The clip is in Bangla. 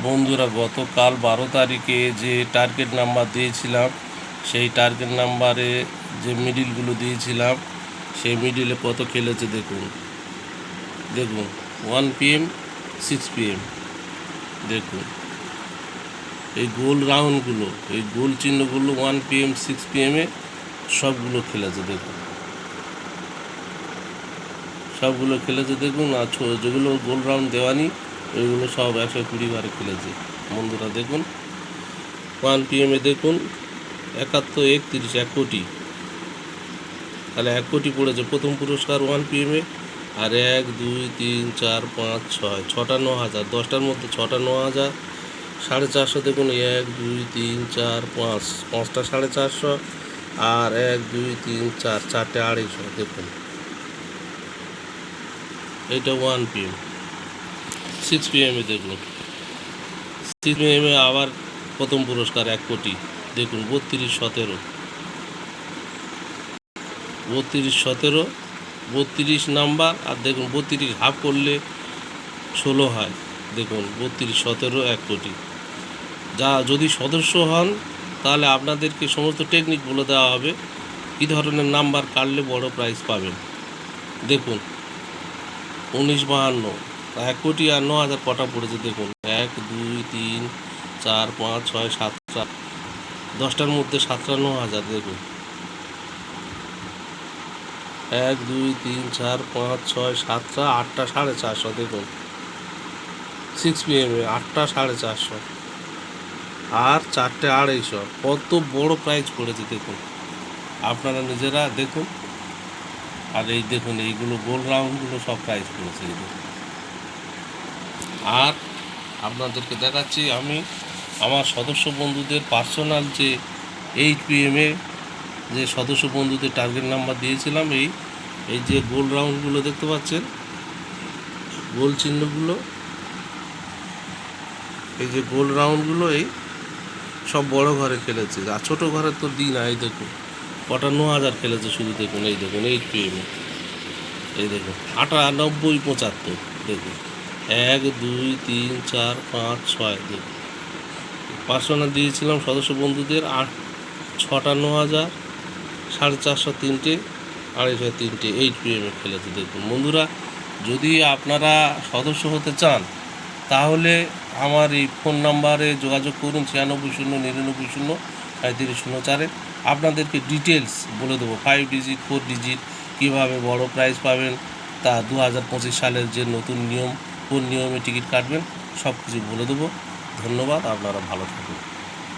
বন্ধুরা, গতকাল বারো তারিখে যে টার্গেট নাম্বার দিয়েছিলাম, সেই টার্গেট নাম্বারে যে মিডিলগুলো দিয়েছিলাম, সেই মিডিলে কত খেলেছে দেখুন। দেখুন ওয়ান পিএম সিক্স পিএম দেখুন। এই গোল রাউন্ডগুলো এই গোল চিহ্নগুলো ওয়ান পিএম সিক্স পিএমে সবগুলো খেলেছে, দেখুন। সবগুলো খেলেছে, দেখুন, আর যেগুলো গোল রাউন্ড দেওয়ানি ওইগুলো সব একশো কুড়ি বারে খেলেছে। বন্ধুরা দেখুন, ওয়ান পিএমে দেখুন, একাত্তর, একত্রিশ, এক কোটি। তাহলে এক কোটি পড়েছে প্রথম পুরস্কার ওয়ান পিএমে আর এক, দুই, তিন, চার, পাঁচ, ছয়, ছটা, ন হাজার, দশটার মধ্যে ছটা, ন হাজার। সাড়ে চারশো দেখুন, এক, দুই, তিন, চার, পাঁচ, পাঁচটা সাড়ে চারশো, আর এক, দুই, তিন, চার, চারটে আড়াইশো দেখুন। এটা ওয়ান পিএম। সিক্স পিএমে দেখুন। সিক্স পিএমে আবার প্রথম পুরস্কার এক কোটি। দেখুন, বত্রিশ সতেরো। বত্রিশ সতেরো, বত্রিশ নাম্বার, আর দেখুন, বত্রিশ হাফ করলে ষোলো হয়। দেখুন, বত্রিশ সতেরো এক কোটি। যা যদি সদস্য হন, তাহলে আপনাদেরকে সমস্ত টেকনিক বলে দেওয়া হবে। কী ধরনের নাম্বার কাটলে বড় প্রাইজ পাবেন? দেখুন, উনিশ বাহান্ন। এক কোটি আর ন হাজার কটা পড়েছে দেখুন। এক, দুই, তিন, চার, পাঁচ, ছয়, সাত দশটার মধ্যে সাতটা ন হাজার দেখুন। এক, দুই, তিন, চার, পাঁচ, ছয় সাতটা আটটা সাড়ে চারশো দেখুন। সিক্স পিএমে আটটা সাড়ে চারশো। আর চারটে আড়াইশো। কত বড় প্রাইজ পড়েছে দেখুন। আপনারা নিজেরা দেখুন। আর এই দেখুন, এইগুলো গোল রাউন্ডগুলো সব প্রাইজ পড়েছে এই দেখুন। আর আপনাদেরকে দেখাচ্ছি, আমি আমার সদস্য বন্ধুদের পার্সোনাল যে এইট পিএমে যে সদস্য বন্ধুদের টার্গেট নাম্বার দিয়েছিলাম, এই এই যে গোল রাউন্ডগুলো দেখতে পাচ্ছেন গোল চিহ্নগুলো, এই যে গোল রাউন্ডগুলো এই সব বড় ঘরে খেলেছে, আর ছোটো ঘরে তো দিন, এই দেখুন, কটা ন হাজার খেলেছে শুধু, দেখুন, এই দেখুন এইট পিএমে এই দেখুন, আটানব্বই পঁচাত্তর, দেখুন। এক, দুই, তিন, চার, পাঁচ, ছয় দেখুন পার্সোনাল দিয়েছিলাম সদস্য বন্ধুদের আট ছটা ন হাজার, সাড়ে চারশো তিনটে, আড়াইশো তিনটে এইট পিএমে খেলেছে দেখুন বন্ধুরা, যদি আপনারা সদস্য হতে চান, তাহলে আমার এই ফোন নাম্বারে যোগাযোগ করুন, ছিয়ানব্বই শূন্য, নিরানব্বই শূন্য সাঁত্রিশ শূন্য চারে। আপনাদেরকে ডিটেলস বলে দেবো ফাইভ ডিজিট ফোর ডিজিট কীভাবে বড় প্রাইজ পাবেন, তা দু হাজার পঁচিশ সালের যে নতুন নিয়ম কোন নিয়মে টিকিট কাটবেন সব কিছু বলে দেবো। ধন্যবাদ আপনারা ভালো থাকুন।